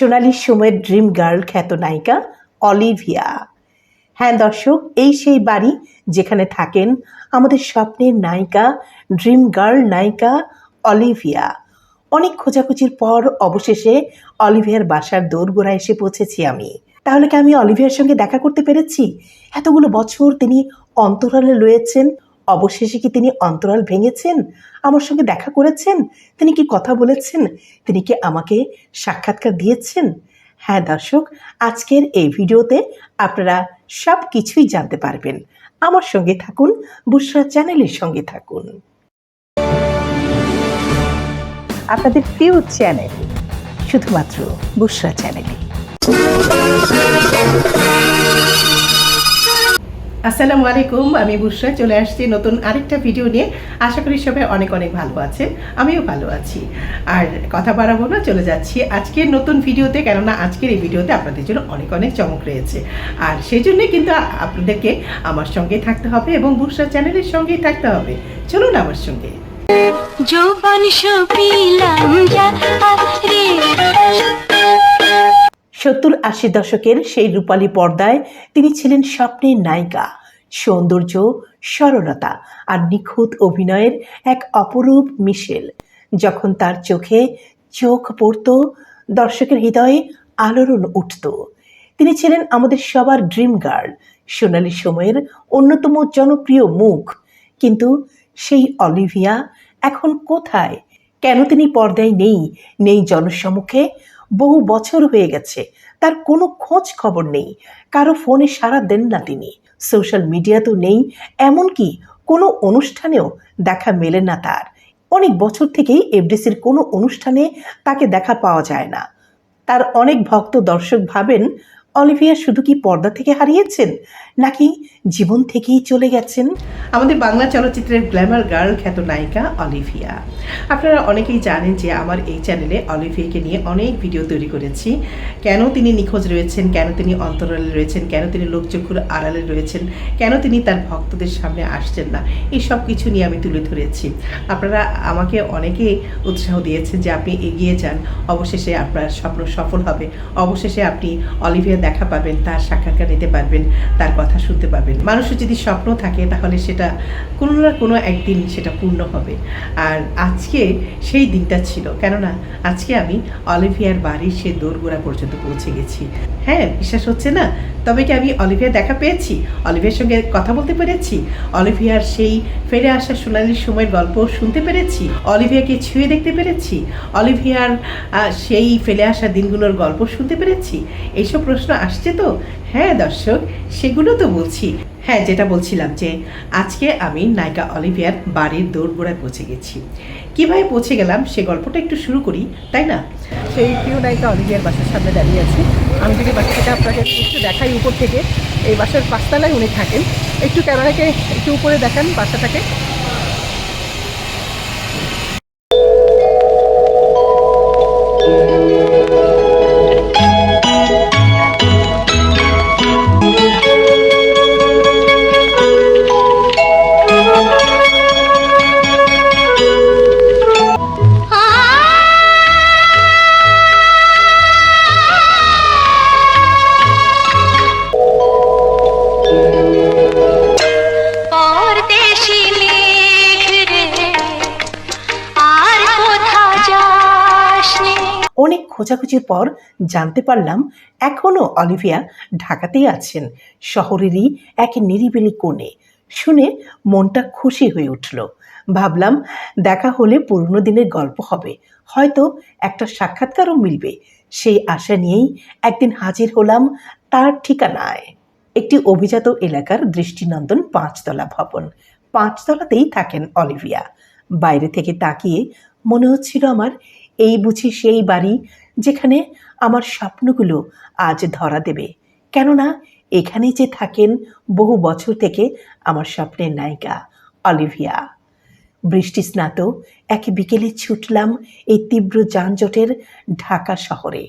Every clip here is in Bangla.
সোনালি সময়ের ড্রিম গার্ল খ্যাত নায়িকা অলিভিয়া। হ্যাঁ দর্শক, এই সেই বাড়ি যেখানে থাকেন আমাদের স্বপ্নের নায়িকা ড্রিম গার্ল নায়িকা অলিভিয়া। অনেক খোঁজাখুঁজির পর অবশেষে অলিভিয়ার বাসার দোরগোড়া এসে পৌঁছেছি আমি। তাহলে কি আমি অলিভিয়ার সঙ্গে দেখা করতে পেরেছি? এতগুলো বছর তিনি অন্তরালে রয়েছেন অবশেষে কি তিনি অন্তরাল ভেঙেছেন? আমার সঙ্গে দেখা করেছেন? তিনি কি কথা বলেছেন? তিনি কি আমাকে সাক্ষাৎকার দিয়েছেন? হ্যাঁ দর্শক, আজকের এই ভিডিওতে আপনারা সব কিছুই জানতে পারবেন। আমার সঙ্গে থাকুন, বুসরা চ্যানেলের সঙ্গে থাকুন। আপনাদের প্রিয় চ্যানেল, শুধুমাত্র বুসরা চ্যানেলে আসসালামু আলাইকুম আমি বুসরা চলে আসছি নতুন আরেকটা ভিডিও নিয়ে। আশা করি সবাই অনেক অনেক ভালো আছেন আমিও ভালো আছি। আর কথা বাড়াবো না চলে যাচ্ছি আজকের নতুন ভিডিওতে কেননা আজকের এই ভিডিওতে আপনাদের জন্য অনেক অনেক চমক রয়েছে। আর সেই জন্যই কিন্তু আপনাদেরকে আমার সঙ্গে থাকতে হবে এবং বুসরা চ্যানেলের সঙ্গেই থাকতে হবে। চলুন আমার সঙ্গে। যৌবন সপিলাম যা রে সত্তর আশি দশকের সেই রূপালী পর্দায় তিনি ছিলেন স্বপ্নের নায়িকা। সৌন্দর্য, সরলতা আর নিখুঁত অভিনয়ের এক অপরূপ মিশেল। যখন তার চোখে চোখ পড়ত, দর্শকের হৃদয়ে আলোড়ন উঠত। তিনি ছিলেন আমাদের সবার ড্রিম গার্ল, সোনালী সময়ের অন্যতম জনপ্রিয় মুখ। কিন্তু সেই অলিভিয়া এখন কোথায়? কেন তিনি পর্দায় নেই নেই জনসম্মুখে? বহু বছর হয়ে গেছে তার কোনো খোঁজ খবর নেই। কারও ফোনে সারা দেন না তিনি। সোশ্যাল মিডিয়া তো নেই, এমনকি কোনো অনুষ্ঠানেও দেখা মেলে না তার। অনেক বছর থেকেই এফডিসির কোনো অনুষ্ঠানে তাকে দেখা পাওয়া যায় না। তার অনেক ভক্ত দর্শক ভাবেন অলিভিয়া শুধু কি পর্দা থেকে হারিয়েছেন, নাকি জীবন থেকেই চলে গেছেন? আমাদের বাংলা চলচ্চিত্রের গ্ল্যামার গার্ল খ্যাত নায়িকা অলিভিয়া। আপনারা অনেকেই জানেন যে আমার এই চ্যানেলে অলিভিয়াকে নিয়ে অনেক ভিডিও তৈরি করেছি। কেন তিনি নিখোঁজ রয়েছেন, কেন তিনি অন্তরালে রয়েছেন, কেন তিনি লোকচক্ষুর আড়ালে রয়েছেন, কেন তিনি তার ভক্তদের সামনে আসছেন না, এই সব কিছু নিয়ে আমি তুলে ধরেছি। আপনারা আমাকে অনেকে উৎসাহ দিয়েছেন যে আপনি এগিয়ে যান, অবশেষে আপনার স্বপ্ন সফল হবে, অবশেষে আপনি অলিভিয়া দেখা পাবেন, তার সাক্ষাৎকার নিতে পারবেন, তার কথা শুনতে পাবেন মানুষের যদি স্বপ্ন থাকে, তাহলে সেটা কোনো না কোনো একদিন সেটা পূর্ণ হবে। আর আজকে সেই দিনটা ছিল। কেননা আজকে আমি অলিভিয়ার বাড়ির সে দোরগোড়া পর্যন্ত পৌঁছে গেছি। হ্যাঁ বিশ্বাস হচ্ছে না? তবে কি আমি অলিভিয়া দেখা পেয়েছি? অলিভিয়ার সঙ্গে কথা বলতে পেরেছি? অলিভিয়ার সেই ফেরে আসা সোনালির সময়ের গল্প শুনতে পেরেছি? অলিভিয়াকে ছুঁয়ে দেখতে পেরেছি? অলিভিয়ার সেই ফেলে আসা দিনগুলোর গল্প শুনতে পেরেছি? এইসব প্রশ্ন আসছে তো? হ্যাঁ দর্শক, সেগুলো তো বলছি। হ্যাঁ যেটা বলছিলাম যে, আজকে আমি নায়িকা অলিভিয়ার বাড়ির দৌড়গোড়ায় পৌঁছে গেছি। কীভাবে পৌঁছে গেলাম সে গল্পটা একটু শুরু করি, তাই না? সেই প্রিয় নায়িকা অলিভিয়ার বাসার সামনে দাঁড়িয়ে আছি। আমি যদি বাচ্চাটা আপনাকে একটু দেখাই উপর থেকে, এই বাসার পাঁচতলায় উনি থাকেন। একটু ক্যামেরাকে একটু উপরে দেখান বাসাটাকে। খোঁজাখুঁজির পর জানতে পারলাম এখনও অলিভিয়া ঢাকাতেই আছেন, শহরেরই এক নিরিবিলি কোণে। শুনে মনটা খুশি হয়ে উঠল। ভাবলাম দেখা হলে পুরনো দিনের গল্প হবে। হয়তো একটা সাক্ষাৎকারও মিলবে। সেই আশা নিয়েই একদিন হাজির হলাম তার ঠিকানায়। একটি অভিজাত এলাকার দৃষ্টিনন্দন পাঁচতলা ভবন। পাঁচতলাতেই থাকেন অলিভিয়া। বাইরে থেকে তাকিয়ে মনে হচ্ছিল আমার, এই বুঝি সেই বাড়ি যেখানে আমার স্বপ্নগুলো আজ ধরা দেবে। কেননা এখানেই যে থাকেন বহু বছর থেকে আমার স্বপ্নের নায়িকা অলিভিয়া। বৃষ্টি স্নাত এক বিকেলে ছুটলাম এই তীব্র যানজটের ঢাকা শহরে।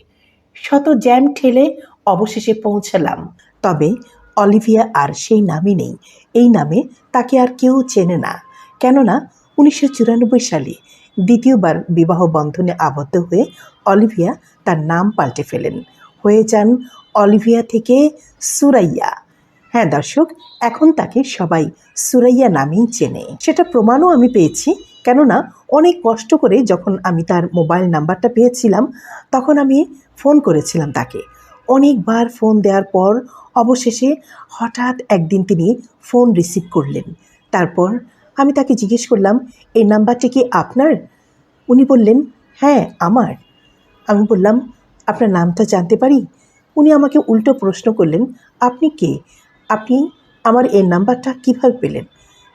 শত জ্যাম ঠেলে অবশেষে পৌঁছালাম। তবে অলিভিয়া আর সেই নামই নেই। এই নামে তাকে আর কেউ চেনে না। কেননা উনিশশো চুরানব্বই সালে দ্বিতীয়বার বিবাহ বন্ধনে আবদ্ধ হয়ে অলিভিয়া তার নাম পাল্টে ফেলেন। হয়ে যান অলিভিয়া থেকে সুরাইয়া। হ্যাঁ দর্শক, এখন তাকে সবাই সুরাইয়া নামেই চেনে। সেটা প্রমাণও আমি পেয়েছি, কেননা অনেক কষ্ট করে যখন আমি তার মোবাইল নাম্বারটা পেয়েছিলাম, তখন আমি ফোন করেছিলাম তাকে। অনেকবার ফোন দেওয়ার পর অবশেষে হঠাৎ একদিন তিনি ফোন রিসিভ করলেন। তারপর আমি তাকে জিজ্ঞেস করলাম এই নাম্বারটি কি আপনার? উনি বললেন হ্যাঁ আমার। আমি বললাম, আপনার নামটা জানতে পারি? উনি আমাকে উল্টো প্রশ্ন করলেন, আপনি কে? আপনি আমার এই নাম্বারটা কীভাবে পেলেন?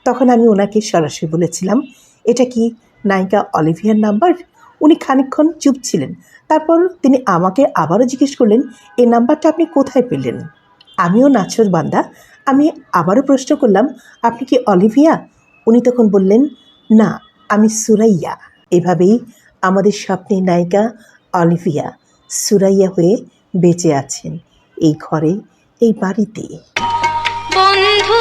তখন আমি ওনাকে সরাসরি বলেছিলাম, এটা কি নায়িকা অলিভিয়ার নাম্বার? উনি খানিকক্ষণ চুপ ছিলেন। তারপর তিনি আমাকে আবারও জিজ্ঞেস করলেন এই নাম্বারটা আপনি কোথায় পেলেন? আমিও নাছর বান্দা আমি আবারও প্রশ্ন করলাম, আপনি কি অলিভিয়া? উনি তখন বললেন না আমি সুরাইয়া। এভাবেই আমাদের স্বপ্নের নায়িকা অলিভিয়া সুরাইয়া হয়ে বেঁচে আছেন এই ঘরে এই বাড়িতে। বন্ধু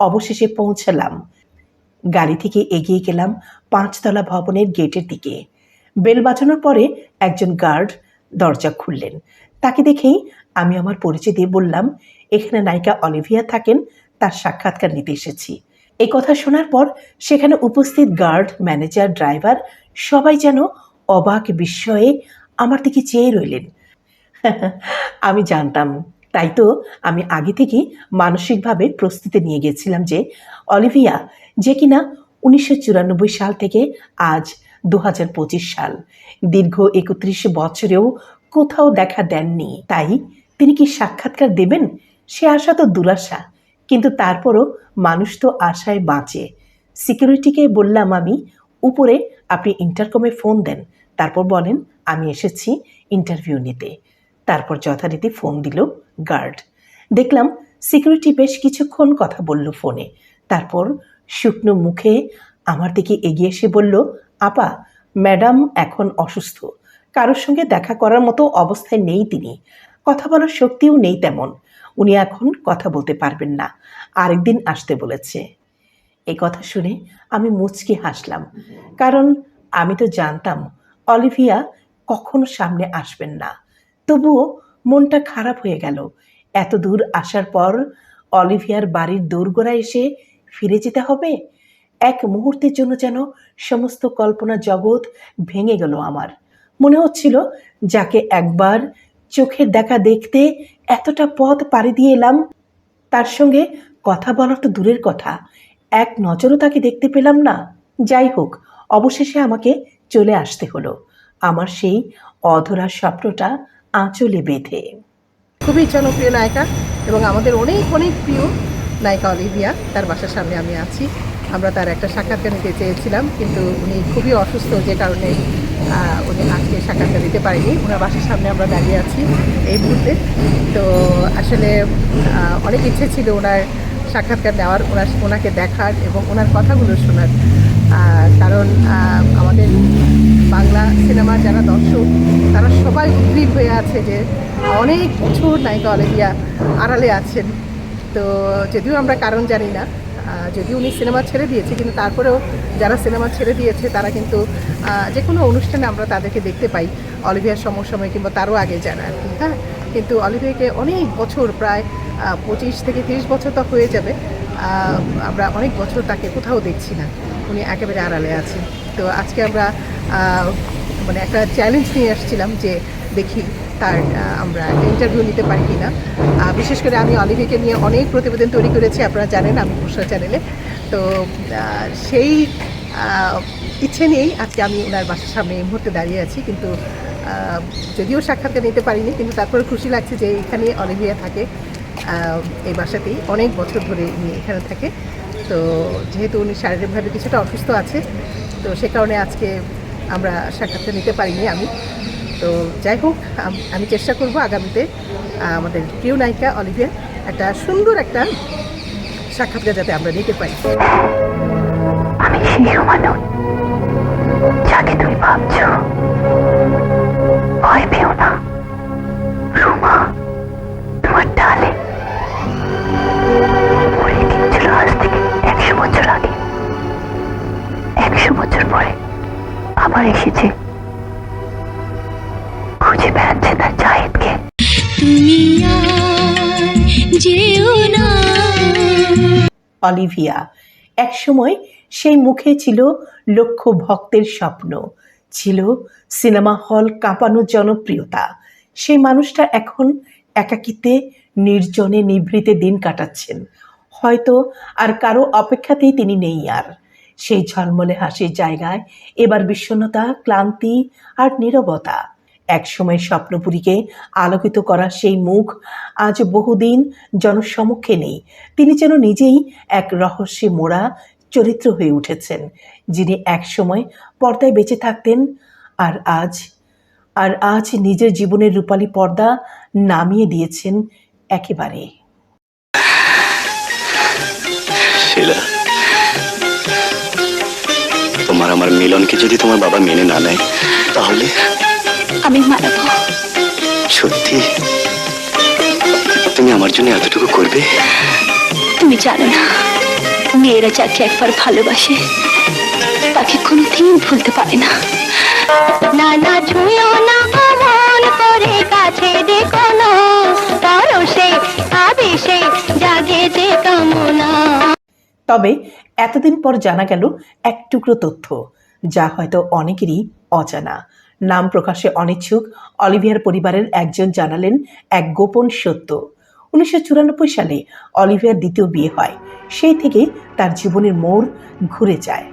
অবশেষে পৌঁছালাম। গাড়ি থেকে এগিয়ে গেলাম পাঁচতলা ভবনের গেটের দিকে। বেল বাজানোর পরে একজন গার্ড দরজা খুললেন। তাকে দেখেই আমি আমার পরিচয় দিয়ে বললাম, এখানে নায়িকা অলিভিয়া থাকেন, তার সাক্ষাৎকার নিতে এসেছি। এই কথা শোনার পর সেখানে উপস্থিত গার্ড, ম্যানেজার, ড্রাইভার সবাই যেন অবাক বিস্ময়ে আমার দিকে চেয়ে রইলেন। আমি জানতাম, তাই তো আমি আগে থেকেই মানসিকভাবে প্রস্তুতি নিয়ে গেছিলাম যে অলিভিয়া, যে কিনা উনিশশো চুরানব্বই সাল থেকে আজ দু হাজার পঁচিশ সাল। দীর্ঘ একত্রিশ বছরেও কোথাও দেখা দেননি। তাই তিনি কি সাক্ষাৎকার দেবেন? সে আশা তো দুরাশা। কিন্তু তারপরও মানুষ তো আশায় বাঁচে। সিকিউরিটিকে বললাম আমি, উপরে আপনি ইন্টারকমে ফোন দেন। তারপর বলেন, আমি এসেছি ইন্টারভিউ নিতে। তারপর যথারীতি ফোন দিল গার্ড। দেখলাম সিকিউরিটি বেশ কিছুক্ষণ কথা বলল ফোনে। তারপর শুকনো মুখে আমার দিকে এগিয়ে এসে বলল, আপা, ম্যাডাম এখন অসুস্থ। কারোর সঙ্গে দেখা করার মতো অবস্থায় নেই তিনি। কথা বলার শক্তিও নেই তেমন। উনি এখন কথা বলতে পারবেন না। আরেকদিন আসতে বলেছে। এই কথা শুনে আমি মুচকি হাসলাম। কারণ আমি তো জানতাম, অলিভিয়া কখনো সামনে আসবেন না। তবুও মনটা খারাপ হয়ে গেল। এত দূর আসার পর অলিভিয়ার বাড়ির দোরগোড়ায় এসে ফিরে যেতে হবে? এক মুহূর্তের জন্য যেন সমস্ত কল্পনা জগৎ ভেঙে গেল আমার। মনে হচ্ছিল যাকে একবার চোখের দেখা দেখতে এতটা পথ পাড়ি দিয়ে এলাম। তার সঙ্গে কথা বলা তো দূরের কথা। এক নজরও তাকে দেখতে পেলাম না। যাই হোক, অবশেষে আমাকে চলে আসতে হলো। আমার সেই অধরা স্বপ্নটা আঁচলে বেঁধে। খুবই জনপ্রিয় নায়িকা এবং আমাদের অনেক অনেক প্রিয় নায়িকা অলিভিয়া। তার বাসার সামনে আমি আছি। আমরা তার একটা সাক্ষাৎকার নিতে চেয়েছিলাম, কিন্তু উনি খুবই অসুস্থ যে কারণে উনি আজকে সাক্ষাৎকার দিতে পারেনি। ওনার বাসার সামনে আমরা দাঁড়িয়ে আছি এই মুহূর্তে। তো আসলে অনেক ইচ্ছে ছিল ওনার সাক্ষাৎকার নেওয়ার ওনার ওনাকে দেখার এবং ওনার কথাগুলো শোনার। কারণ আমাদের বাংলা সিনেমা যারা দর্শক, তারা সবাই উদ্গ্রীব হয়ে আছে যে অনেক বছর নায়িকা অলিভিয়া আড়ালে আছেন। তো যদিও আমরা কারণ জানি না যদিও উনি সিনেমা ছেড়ে দিয়েছে, কিন্তু তারপরেও যারা সিনেমা ছেড়ে দিয়েছে, তারা কিন্তু যে কোনো অনুষ্ঠানে আমরা তাদেরকে দেখতে পাই। অলিভিয়ার সমসময় কিংবা তারও আগে যারা আর কি হ্যাঁ? কিন্তু অলিভিয়াকে অনেক বছর প্রায় পঁচিশ থেকে তিরিশ বছর তো হয়ে যাবে। আমরা অনেক বছর তাকে কোথাও দেখছি না। উনি একেবারে আড়ালে আছেন। তো আজকে আমরা মানে একটা চ্যালেঞ্জ নিয়ে আসছিলাম যে দেখি তার আমরা ইন্টারভিউ নিতে পারি কিনা। বিশেষ করে আমি অলিভিকে নিয়ে অনেক প্রতিবেদন তৈরি করেছি, আপনারা জানেন, আমি ঘোষণা চ্যানেলে। তো সেই ইচ্ছে নিয়েই আজকে আমি ওনার বাসার সামনে এই মুহূর্তে দাঁড়িয়ে আছি, কিন্তু যদিও সাক্ষাৎকার নিতে পারিনি, কিন্তু তারপরে খুশি লাগছে যে এখানে অলিভিয়া থাকে এই বাসাতেই অনেক বছর ধরে উনি এখানে থাকে। তো, যেহেতু উনি শারীরিকভাবে কিছুটা অসুস্থ আছে, তো সে কারণে আজকে আমরা সাক্ষাৎকার নিতে পারিনি আমি। তো যাই হোক, আমি চেষ্টা করব আগামীতে আমাদের প্রিয় নায়িকা অলিভিয়া একটা সুন্দর একটা সাক্ষাৎকার যাতে আমরা নিতে পারি। আমি সেই মানুষ। যাকে তুমি ভাবছ, ভয় পেও না। রুমা, তোমার ডালে। মরে গিয়েছিল আজ থেকে একশো বছর আগে। একশো বছর পরে আবার এসেছে খুঁজে বেড়াচ্ছে তার জাহিদকে অলিভিয়া একসময় সেই মুখে ছিল লক্ষ ভক্তের স্বপ্ন। ছিল সিনেমা হল কাঁপানো জনপ্রিয়তা। সেই মানুষটা এখন একাকিতে নির্জনে নিভৃতে দিন কাটাচ্ছেন। হয়তো আর কারও অপেক্ষাতেই তিনি নেই আর। সেই ঝলমলে হাসির জায়গায় এবার বিষণ্ণতা ক্লান্তি আর নীরবতা একসময় স্বপ্নপুরীকে আলোকিত করা সেই মুখ আজ বহুদিন জনসমক্ষে নেই। তিনি যেন নিজেই এক রহস্যে মোড়া চরিত্র হয়ে উঠেছেন, যিনি একসময় পর্দায় বেঁচে থাকতেন আর আজ আর আজ নিজের জীবনের রূপালী পর্দা নামিয়ে দিয়েছেন একেবারে। তোমার আমার মিলনকে যদি তোমার বাবা মেনে না নেয়, তাহলে আমি মানাবো সত্যি? তুমি আমার জন্য এতটুকু করবে? তুমি জানো না মেয়েরা যাকে একবার ভালোবাসে তাকে কোনোদিন ভুলতে পারে না। না না ছুঁয়ো না করে কাছে দেখো না পরশে আবেশে জাগে যে কামনা। তবে এতদিন পর জানা গেল এক টুকরো তথ্য যা হয়তো অনেকেরই অজানা। নাম প্রকাশে অনিচ্ছুক। অলিভিয়ার পরিবারের একজন জানালেন এক গোপন সত্য। উনিশশো চুরানব্বই সালে অলিভিয়ার দ্বিতীয় বিয়ে হয়। সেই থেকে তার জীবনের মোড় ঘুরে যায়।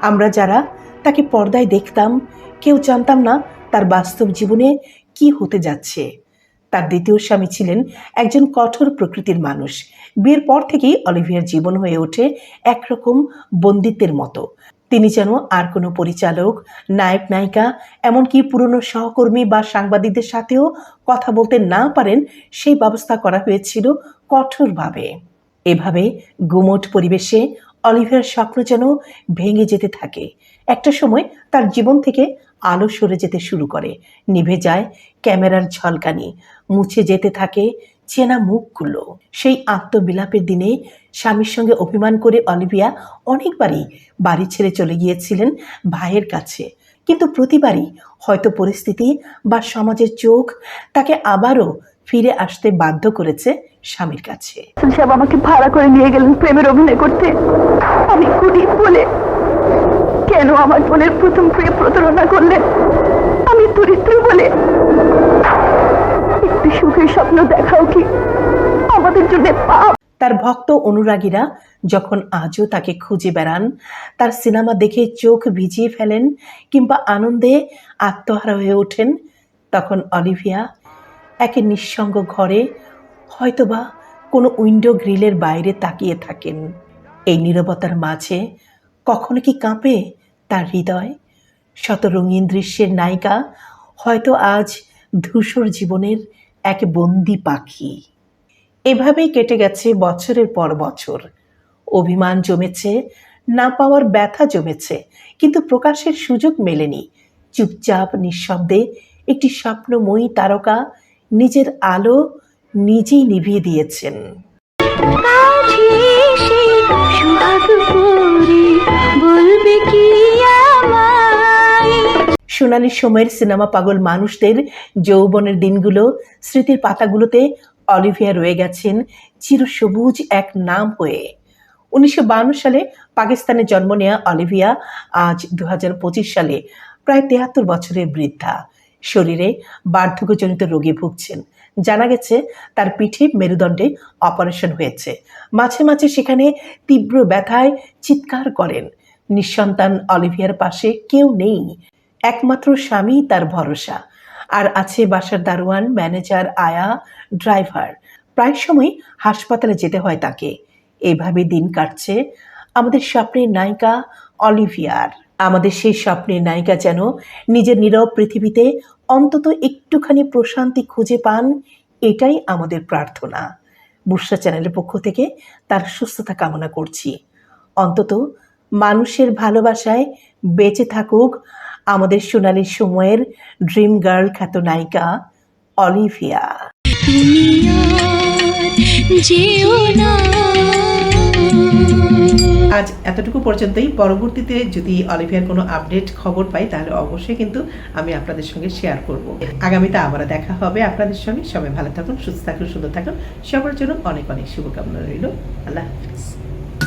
আমরা যারা তাকে পর্দায় দেখতাম, কেউ জানতাম না তার বাস্তব জীবনে কি হতে যাচ্ছে। তার দ্বিতীয় স্বামী ছিলেন একজন কঠোর প্রকৃতির মানুষ। বিয়ের পর থেকেই অলিভিয়ার জীবন হয়ে ওঠে একরকম বন্দিত্বের মতো। তিনি যেন আর কোনো পরিচালক, নায়ক, নায়িকা, এমনকি পুরনো সহকর্মী বা সাংবাদিকদের সাথেও কথা বলতে না পারেন সেই ব্যবস্থা করা হয়েছিল কঠোরভাবে। এভাবে গুমোট পরিবেশে অলিভিয়ার স্বপ্ন যেন ভেঙে যেতে থাকে। একটা সময় তার জীবন থেকে আলো সরে যেতে শুরু করে। নিভে যায় ক্যামেরার ঝলকানি, মুছে যেতে থাকে চেনা মুখগুলো। সেই আত্মবিলাপের দিনে স্বামীর সঙ্গে অভিমান করে অলিভিয়া অনেকবারই বাড়ি ছেড়ে চলে গিয়েছিলেন ভাইয়ের কাছে। কিন্তু প্রতিবারই হয়তো পরিস্থিতি বা সমাজের চোখ তাকে আবারও ফিরে আসতে বাধ্য করেছে স্বামীর কাছে। সাহেব আমাকে ভাড়া করে নিয়ে গেলেন প্রেমের অভিনয় করতে। আমি কুড়ি বলে কেন আমার বোনের প্রথম প্রেম প্রতারণা করলেন? আমি দরিদ্র বলে একটু সুখের স্বপ্ন দেখাও কি? আমাদের জন্য পাপ তার ভক্ত অনুরাগীরা যখন আজও তাকে খুঁজে বেড়ান, তার সিনেমা দেখে চোখ ভিজিয়ে ফেলেন কিংবা আনন্দে আত্মহারা হয়ে ওঠেন, তখন অলিভিয়া একে নিঃসঙ্গ ঘরে হয়তোবা কোনো উইন্ডো গ্রিলের বাইরে তাকিয়ে থাকেন। এই নীরবতার মাঝে কখনো কি কাঁপে তার হৃদয়? শত রঙিন দৃশ্যের নায়িকা হয়তো আজ ধূসর জীবনের এক বন্দি পাখি। এভাবেই কেটে গেছে বছরের পর বছর। অভিমান জমেছে না পাওয়ার ব্যথা জমেছে কিন্তু প্রকাশের সুযোগ মেলেনি। চুপচাপ নিঃশব্দে একটি স্বপ্নময়ী তারকা নিজের আলো নিজেই নিভিয়ে দিয়েছেন। সোনালি সময়ের সিনেমা পাগল মানুষদের যৌবনের দিনগুলো স্মৃতির পাতাগুলোতে অলিভিয়া রয়ে গেছেন চিরসবুজ এক নাম হয়ে। উনিশশো সালে পাকিস্তানে জন্ম নেওয়া অলিভিয়া, আজ দু হাজার পঁচিশ সালে প্রায় তেহাত্তর বছরের বৃদ্ধা। শরীরে বার্ধক্যজনিত রোগে ভুগছেন। জানা গেছে, তার পিঠে মেরুদণ্ডে অপারেশন হয়েছে। মাঝে মাঝে সেখানে তীব্র ব্যথায় চিৎকার করেন। নিঃসন্তান অলিভিয়ার পাশে কেউ নেই। একমাত্র স্বামী তার ভরসা। আর আছে বাসার দারোয়ান, ম্যানেজার, আয়া, ড্রাইভার। প্রায় সময় হাসপাতালে যেতে হয় তাকে। এভাবে দিন কাটছে আমাদের স্বপ্নের নায়িকা অলিভিয়ার। আমাদের সেই স্বপ্নের নায়িকা যেন নিজের নীরব পৃথিবীতে অন্তত একটুখানি প্রশান্তি খুঁজে পান, এটাই আমাদের প্রার্থনা। বুসরা চ্যানেলের পক্ষ থেকে তার সুস্থতা কামনা করছি। অন্তত মানুষের ভালোবাসায় বেঁচে থাকুক আমাদের সোনালি সময়ের ড্রিম গার্ল খ্যাত নায়িকা অলিভিয়া। আজ এতটুকু পর্যন্তই। পরবর্তীতে যদি অলিভিয়ার কোনো আপডেট খবর পাই, তাহলে অবশ্যই কিন্তু আমি আপনাদের সঙ্গে শেয়ার করব। আগামীতে আবারও দেখা হবে আপনাদের সঙ্গে। সবাই ভালো থাকুন, সুস্থ থাকুন, সুন্দর থাকুন। সবার জন্য অনেক অনেক শুভকামনা রইল। আল্লাহ হাফিজ।